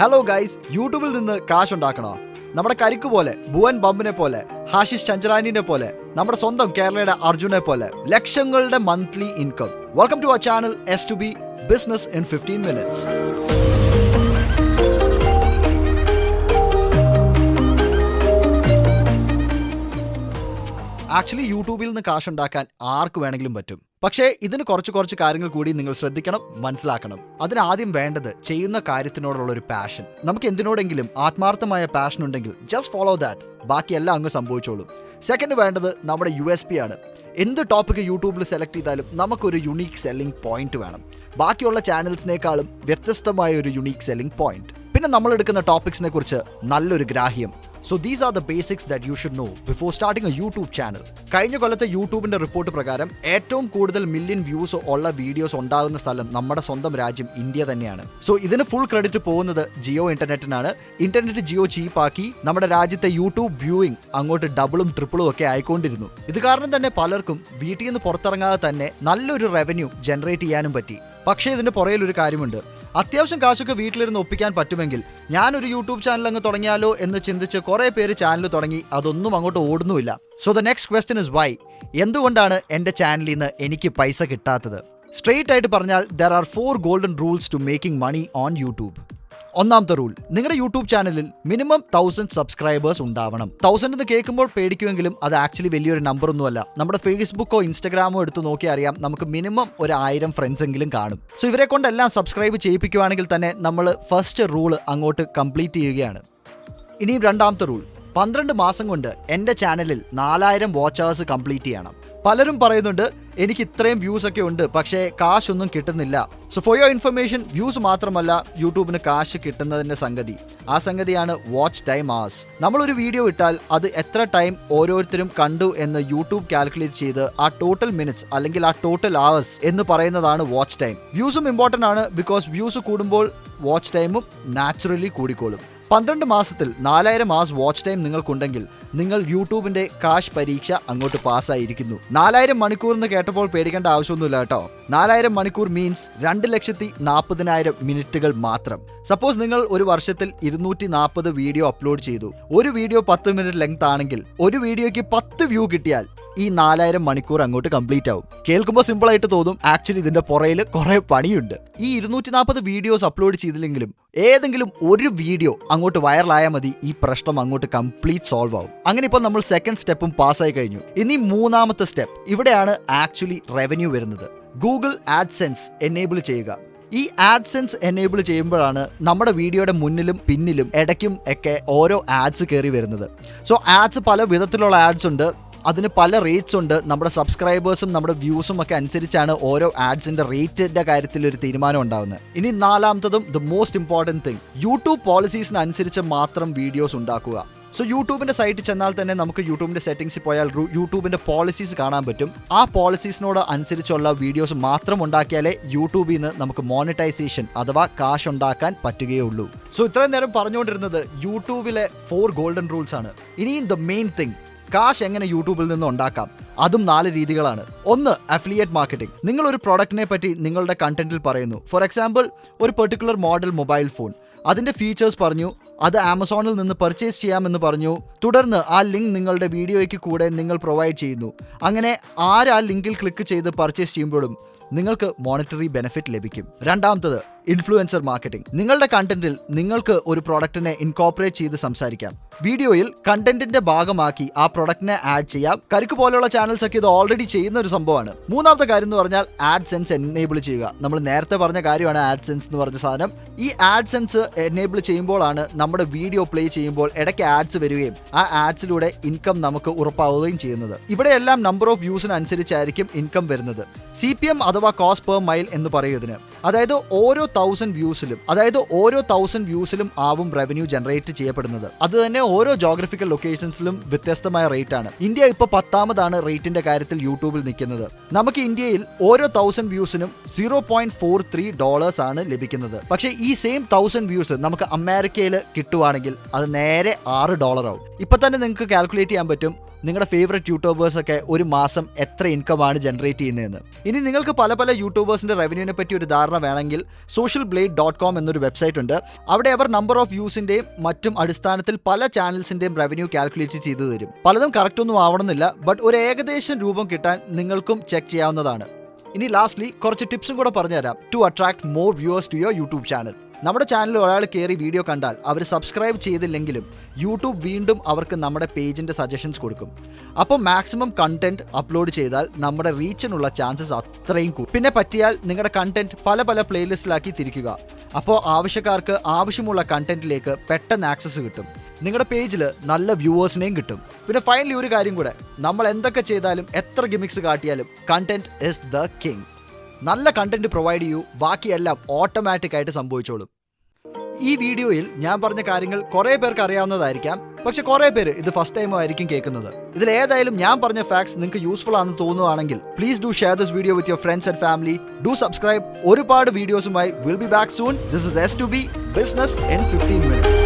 Hello guys യൂട്യൂബിൽ നിന്ന് കാശ് ഉണ്ടാക്കണോ? നമ്മുടെ കരിക്ക് പോലെ ഭുവൻ ബമ്പിനെ പോലെ ഹാഷിഷ് ചഞ്ചലാനിനെ പോലെ നമ്മുടെ സ്വന്തം കേരളയുടെ അർജുനെ പോലെ ലക്ഷങ്ങളുടെ monthly income welcome to our channel S to B business in fifteen minutes actually യൂട്യൂബിൽ നിന്ന് കാശ് ഉണ്ടാക്കാൻ ആർക്ക് വേണമെങ്കിലും പറ്റും? പക്ഷേ ഇതിന് കുറച്ച് കുറച്ച് കാര്യങ്ങൾ കൂടി നിങ്ങൾ ശ്രദ്ധിക്കണം മനസ്സിലാക്കണം. അതിനാദ്യം വേണ്ടത് ചെയ്യുന്ന കാര്യത്തിനോടുള്ള ഒരു പാഷൻ നമുക്ക് എന്തിനോടെങ്കിലും ആത്മാർത്ഥമായ പാഷൻ ഉണ്ടെങ്കിൽ ജസ്റ്റ് ഫോളോ ദാറ്റ് ബാക്കിയെല്ലാം അങ്ങ് സംഭവിച്ചോളും. സെക്കൻഡ് വേണ്ടത് നമ്മുടെ യു എസ് പി ആണ്. എന്ത് ടോപ്പിക് യൂട്യൂബിൽ സെലക്ട് ചെയ്താലും നമുക്കൊരു യുണീക്ക് സെല്ലിംഗ് പോയിന്റ് വേണം. ബാക്കിയുള്ള ചാനൽസിനേക്കാളും വ്യത്യസ്തമായ ഒരു യുണീക്ക് സെല്ലിംഗ് പോയിന്റ് പിന്നെ നമ്മൾ എടുക്കുന്ന ടോപ്പിക്സിനെ കുറിച്ച് നല്ലൊരു ഗ്രാഹ്യം. So these are the basics that you should know before starting a YouTube channel കഴിഞ്ഞ കൊല്ലത്തെ യൂട്യൂബിന്റെ റിപ്പോർട്ട് പ്രകാരം ഏറ്റവും കൂടുതൽ മില്യൺ വ്യൂസ് ഉള്ള വീഡിയോസ് ഉണ്ടാകുന്ന സ്ഥലം നമ്മുടെ സ്വന്തം രാജ്യം ഇന്ത്യ തന്നെയാണ്. സോ ഇതിന് ഫുൾ ക്രെഡിറ്റ് പോകുന്നത് ജിയോ ഇന്റർനെറ്റിനാണ്. ഇന്റർനെറ്റ് ജിയോ ചീപ്പാക്കി നമ്മുടെ രാജ്യത്തെ യൂട്യൂബ് വ്യൂയിങ് അങ്ങോട്ട് ഡബിളും ട്രിപ്പിളും ഒക്കെ ആയിക്കൊണ്ടിരുന്നു. ഇത് കാരണം തന്നെ പലർക്കും വീട്ടിൽ നിന്ന് പുറത്തിറങ്ങാതെ തന്നെ നല്ലൊരു റവന്യൂ ജനറേറ്റ് ചെയ്യാനും പറ്റി. പക്ഷേ ഇതിന്റെ പുറയിൽ ഒരു കാര്യമുണ്ട്. അത്യാവശ്യം കാശൊക്കെ വീട്ടിലിരുന്ന് ഒപ്പിക്കാൻ പറ്റുമെങ്കിൽ ഞാനൊരു യൂട്യൂബ് ചാനൽ അങ്ങ് തുടങ്ങിയാലോ എന്ന് ചിന്തിച്ച് കുറേ പേര് ചാനൽ തുടങ്ങി അതൊന്നും അങ്ങോട്ട് ഓടുന്നുമില്ല. So the next question is why എന്തുകൊണ്ടാണ് എന്റെ ചാനലിൽ നിന്ന് എനിക്ക് പൈസ കിട്ടാത്തത്? സ്ട്രെയിറ്റ് ആയിട്ട് പറഞ്ഞാൽ there are four golden rules to making money on YouTube ഒന്നാമത്തെ റൂൾ നിങ്ങളുടെ യൂട്യൂബ് ചാനലിൽ മിനിമം തൗസൻഡ് സബ്സ്ക്രൈബേഴ്സ് ഉണ്ടാവണം. തൗസൻഡ് എന്ന് കേൾക്കുമ്പോൾ പേടിക്കുമെങ്കിലും അത് ആക്ച്വലി വലിയൊരു നമ്പർ ഒന്നുമല്ല നമ്മുടെ ഫേസ്ബുക്കോ ഇൻസ്റ്റാഗ്രാമോ എടുത്ത് നോക്കി അറിയാം നമുക്ക് മിനിമം ഒരു ആയിരം ഫ്രണ്ട്സ് എങ്കിലും കാണും. സോ ഇവരെ കൊണ്ടെല്ലാം സബ്സ്ക്രൈബ് ചെയ്യിപ്പിക്കുവാണെങ്കിൽ തന്നെ നമ്മൾ ഫസ്റ്റ് റൂൾ അങ്ങോട്ട് കംപ്ലീറ്റ് ചെയ്യുകയാണ്. ഇനിയും രണ്ടാമത്തെ റൂൾ. പന്ത്രണ്ട് മാസം കൊണ്ട് എന്റെ ചാനലിൽ നാലായിരം വാച്ച് കംപ്ലീറ്റ് ചെയ്യണം. പലരും പറയുന്നുണ്ട് എനിക്ക് ഇത്രയും വ്യൂസ് ഒക്കെ ഉണ്ട് പക്ഷേ കാശൊന്നും കിട്ടുന്നില്ല. So for your information views മാത്രമല്ല യൂട്യൂബിന് കാശ് കിട്ടുന്നതിന്റെ സംഗതി. ആ സംഗതിയാണ് വാച്ച് ടൈം ആസ് നമ്മളൊരു വീഡിയോ ഇട്ടാൽ അത് എത്ര ടൈം ഓരോരുത്തരും കണ്ടു എന്ന് യൂട്യൂബ് കാൽക്കുലേറ്റ് ചെയ്ത് ആ ടോട്ടൽ മിനിറ്റ്സ് അല്ലെങ്കിൽ ആ ടോട്ടൽ ആവേഴ്സ് എന്ന് പറയുന്നതാണ് വാച്ച് ടൈം വ്യൂസും ഇമ്പോർട്ടന്റ് ആണ് ബിക്കോസ് വ്യൂസ് കൂടുമ്പോൾ വാച്ച് ടൈമും നാച്ചുറലി കൂടിക്കോളും. പന്ത്രണ്ട് മാസത്തിൽ നാലായിരം മാസ് വാച്ച് ടൈം നിങ്ങൾക്കുണ്ടെങ്കിൽ നിങ്ങൾ യൂട്യൂബിന്റെ കാശ് പരീക്ഷ അങ്ങോട്ട് പാസ്സായിരിക്കുന്നു. നാലായിരം മണിക്കൂർ എന്ന് കേട്ടപ്പോൾ പേടിക്കേണ്ട ആവശ്യമൊന്നുമില്ല കേട്ടോ. നാലായിരം മണിക്കൂർ മീൻസ് രണ്ട് ലക്ഷത്തി നാൽപ്പതിനായിരം മിനിറ്റുകൾ മാത്രം. സപ്പോസ് നിങ്ങൾ ഒരു വർഷത്തിൽ ഇരുന്നൂറ്റി നാൽപ്പത് വീഡിയോ അപ്ലോഡ് ചെയ്തു. ഒരു വീഡിയോ പത്ത് മിനിറ്റ് ലെങ്ത് ആണെങ്കിൽ ഒരു വീഡിയോയ്ക്ക് പത്ത് വ്യൂ കിട്ടിയാൽ ഈ നാലായിരം മണിക്കൂർ അങ്ങോട്ട് കംപ്ലീറ്റ് ആവും. കേൾക്കുമ്പോൾ സിമ്പിൾ ആയിട്ട് തോന്നും. ആക്ച്വലി ഇതിന്റെ പുറയിൽ കുറെ പണിയുണ്ട്. ഈ ഇരുന്നൂറ്റി നാൽപ്പത് വീഡിയോസ് അപ്ലോഡ് ചെയ്തില്ലെങ്കിലും ഏതെങ്കിലും ഒരു വീഡിയോ അങ്ങോട്ട് വൈറലായാൽ മതി. ഈ പ്രശ്നം അങ്ങോട്ട് കംപ്ലീറ്റ് സോൾവ് ആവും. അങ്ങനെ ഇപ്പോൾ നമ്മൾ സെക്കൻഡ് സ്റ്റെപ്പും പാസ്സായി കഴിഞ്ഞു. ഇനി മൂന്നാമത്തെ സ്റ്റെപ്പ് ഇവിടെയാണ് ആക്ച്വലി റവന്യൂ വരുന്നത്. ഗൂഗിൾ ആഡ്സെൻസ് എനേബിൾ ചെയ്യുക. ഈ ആഡ്സെൻസ് എനേബിൾ ചെയ്യുമ്പോഴാണ് നമ്മുടെ വീഡിയോയുടെ മുന്നിലും പിന്നിലും ഇടയ്ക്കും ഒക്കെ ഓരോ ആഡ്സ് കയറി വരുന്നത്. സോ ആഡ്സ് പല വിധത്തിലുള്ള ആഡ്സ് ഉണ്ട്. അതിന് പല റേറ്റ്സ് ഉണ്ട്. നമ്മുടെ സബ്സ്ക്രൈബേഴ്സും നമ്മുടെ വ്യൂസും ഒക്കെ അനുസരിച്ചാണ് ഓരോ ആഡ്സിന്റെ റേറ്റിന്റെ കാര്യത്തിൽ ഒരു തീരുമാനം ഉണ്ടാകുന്നത് ഇനി നാലാമത്തതും the most important thing YouTube പോളിസീസിന് അനുസരിച്ച് മാത്രം വീഡിയോസ് ഉണ്ടാക്കുക. സോ യൂട്യൂബിന്റെ സൈറ്റ് ചെന്നാൽ തന്നെ നമുക്ക് യൂട്യൂബിന്റെ സെറ്റിംഗ്സിൽ പോയാൽ യൂട്യൂബിന്റെ പോളിസീസ് കാണാൻ പറ്റും. ആ പോളിസീസിനോട് അനുസരിച്ചുള്ള വീഡിയോസ് മാത്രം ഉണ്ടാക്കിയാലേ യൂട്യൂബിൽ നിന്ന് നമുക്ക് മോണിറ്റൈസേഷൻ അഥവാ കാശ് ഉണ്ടാക്കാൻ പറ്റുകയുള്ളൂ. സോ ഇത്രയും നേരം പറഞ്ഞുകൊണ്ടിരുന്നത് യൂട്യൂബിലെ ഫോർ ഗോൾഡൻ റൂൾസ് ആണ്. ഇനിയും ദ മെയിൻ തിങ് കാശ് എങ്ങനെ യൂട്യൂബിൽ നിന്ന് ഉണ്ടാക്കാം? അതും നാല് രീതികളാണ്. ഒന്ന് അഫിലിയേറ്റ് മാർക്കറ്റിംഗ് നിങ്ങൾ ഒരു പ്രോഡക്റ്റിനെ പറ്റി നിങ്ങളുടെ കണ്ടന്റിൽ പറയുന്നു. ഫോർ എക്സാമ്പിൾ ഒരു പെർട്ടിക്കുലർ മോഡൽ മൊബൈൽ ഫോൺ അതിന്റെ ഫീച്ചേഴ്സ് പറഞ്ഞു അത് ആമസോണിൽ നിന്ന് പർച്ചേസ് ചെയ്യാമെന്ന് പറഞ്ഞു. തുടർന്ന് ആ ലിങ്ക് നിങ്ങളുടെ വീഡിയോയ്ക്ക് കൂടെ നിങ്ങൾ പ്രൊവൈഡ് ചെയ്യുന്നു. അങ്ങനെ ആര് ആ ലിങ്കിൽ ക്ലിക്ക് ചെയ്ത് പർച്ചേസ് ചെയ്യുമ്പോഴും നിങ്ങൾക്ക് മോണിറ്ററി ബെനിഫിറ്റ് ലഭിക്കും. രണ്ടാമത്തത് ഇൻഫ്ലുവൻസർ മാർക്കറ്റിംഗ് നിങ്ങളുടെ കണ്ടന്റിൽ നിങ്ങൾക്ക് ഒരു പ്രോഡക്റ്റിനെ ഇൻകോപ്പറേറ്റ് ചെയ്ത് സംസാരിക്കാം. വീഡിയോയിൽ കണ്ടന്റിന്റെ ഭാഗമാക്കി ആ പ്രൊഡക്റ്റിനെ ആഡ് ചെയ്യാം. കരുക്ക് പോലെയുള്ള ചാനൽസ് ഒക്കെ ഇത് ഓൾറെഡി ചെയ്യുന്ന ഒരു സംഭവമാണ്. മൂന്നാമത്തെ കാര്യം എന്ന് പറഞ്ഞാൽ ആഡ് സെൻസ് എനേബിൾ ചെയ്യുക. നമ്മൾ നേരത്തെ പറഞ്ഞ കാര്യമാണ് ആഡ് സെൻസ് എന്ന് പറഞ്ഞ സാധനം. ഈ ആഡ് സെൻസ് എനേബിൾ ചെയ്യുമ്പോഴാണ് നമ്മുടെ വീഡിയോ പ്ലേ ചെയ്യുമ്പോൾ ഇടയ്ക്ക് ആഡ്സ് വരികയും ആ ആഡ്സിലൂടെ ഇൻകം നമുക്ക് ഉറപ്പാവുകയും ചെയ്യുന്നത്. ഇവിടെയെല്ലാം നമ്പർ ഓഫ് വ്യൂസിനനുസരിച്ചായിരിക്കും ഇൻകം വരുന്നത്. സി പി എം അഥവാ കോസ്റ്റ് പെർ മൈൽ എന്ന് പറയുന്നതിന് അതായത് ഓരോ തൗസൻഡ് വ്യൂസിലും അതായത് ഓരോ തൗസൻഡ് വ്യൂസിലും ആവും റവന്യൂ ജനറേറ്റ് ചെയ്യപ്പെടുന്നത്. അത് തന്നെ ഓരോ ജോഗ്രഫിക്കൽ ലൊക്കേഷൻസിലും വ്യത്യസ്തമായ റേറ്റ് ആണ്. ഇന്ത്യ ഇപ്പോൾ പത്താമതാണ് റേറ്റിന്റെ കാര്യത്തിൽ യൂട്യൂബിൽ നിൽക്കുന്നത്. നമുക്ക് ഇന്ത്യയിൽ ഓരോ thousand വ്യൂസിനും zero point four three dollars ആണ് ലഭിക്കുന്നത്. പക്ഷേ ഈ സെയിം തൗസൻഡ് വ്യൂസ് നമുക്ക് അമേരിക്കയിൽ കിട്ടുവാണെങ്കിൽ അത് നേരെ ആറ് ഡോളർ ആവും. ഇപ്പൊ തന്നെ നിങ്ങൾക്ക് കാൽക്കുലേറ്റ് ചെയ്യാൻ പറ്റും. നിങ്ങളുടെ ഫേവറേറ്റ് യൂട്യൂബേഴ്സ് ഒക്കെ ഒരു മാസം എത്ര ഇൻകം ആണ് ജനറേറ്റ് ചെയ്യുന്നതെന്ന്. ഇനി നിങ്ങൾക്ക് പല പല യൂട്യൂബേഴ്സിന്റെ റവന്യൂവിനെ പറ്റി ഒരു ധാരണ വേണമെങ്കിൽ സോഷ്യൽ ബ്ലേഡ് ഡോട്ട് കോം എന്നൊരു വെബ്സൈറ്റ് ഉണ്ട്. അവിടെ അവർ നമ്പർ ഓഫ് വ്യൂസിന്റെയും മറ്റും അടിസ്ഥാനത്തിൽ പല ചാനൽസിന്റെയും റവന്യൂ കാൽക്കുലേറ്റ് ചെയ്തു തരും. പലതും കറക്റ്റ് ഒന്നും ആവണമെന്നില്ല ബട്ട് ഒരു ഏകദേശം രൂപം കിട്ടാൻ നിങ്ങൾക്കും ചെക്ക് ചെയ്യാവുന്നതാണ്. ഇനി ലാസ്റ്റ്ലി കുറച്ച് ടിപ്സും കൂടെ പറഞ്ഞുതരാം to attract more viewers to your YouTube channel നമ്മുടെ ചാനൽ ഒരാൾ കയറി വീഡിയോ കണ്ടാൽ അവർ സബ്സ്ക്രൈബ് ചെയ്തില്ലെങ്കിലും യൂട്യൂബ് വീണ്ടും അവർക്ക് നമ്മുടെ പേജിന്റെ സജഷൻസ് കൊടുക്കും. അപ്പോൾ മാക്സിമം കണ്ടന്റ് അപ്ലോഡ് ചെയ്താൽ നമ്മുടെ റീച്ചിനുള്ള ചാൻസസ് അത്രയും കൂടും. പിന്നെ പറ്റിയാൽ നിങ്ങളുടെ കണ്ടന്റ് പല പല പ്ലേലിസ്റ്റിലാക്കി തിരിക്കുക. അപ്പോൾ ആവശ്യക്കാർക്ക് ആവശ്യമുള്ള കണ്ടന്റിലേക്ക് പെട്ടെന്ന് ആക്സസ് കിട്ടും. നിങ്ങളുടെ പേജിൽ നല്ല വ്യൂവേഴ്സിനെയും കിട്ടും. പിന്നെ ഫൈനലി ഒരു കാര്യം കൂടെ. നമ്മൾ എന്തൊക്കെ ചെയ്താലും എത്ര ഗിമിക്സ് കാട്ടിയാലും കണ്ടന്റ് ഇസ് ദ കിങ് നല്ല കണ്ടന്റ് പ്രൊവൈഡ് ചെയ്യൂ. ബാക്കിയെല്ലാം ഓട്ടോമാറ്റിക് ആയിട്ട് സംഭവിച്ചോളും. ഈ വീഡിയോയിൽ ഞാൻ പറഞ്ഞ കാര്യങ്ങൾ കുറേ പേർക്ക് അറിയാവുന്നതായിരിക്കാം. പക്ഷെ കുറേ പേര് ഇത് ഫസ്റ്റ് ടൈം ആയിരിക്കും കേൾക്കുന്നത്. ഇതിൽ ഏതായാലും ഞാൻ പറഞ്ഞ ഫാക്ട്സ് നിങ്ങൾക്ക് യൂസ്ഫുൾ ആണെന്ന് തോന്നുവാണെങ്കിൽ please do share this video with your friends and family do subscribe ഒരുപാട് വീഡിയോസുമായി will be back soon this is S to B business in fifteen minutes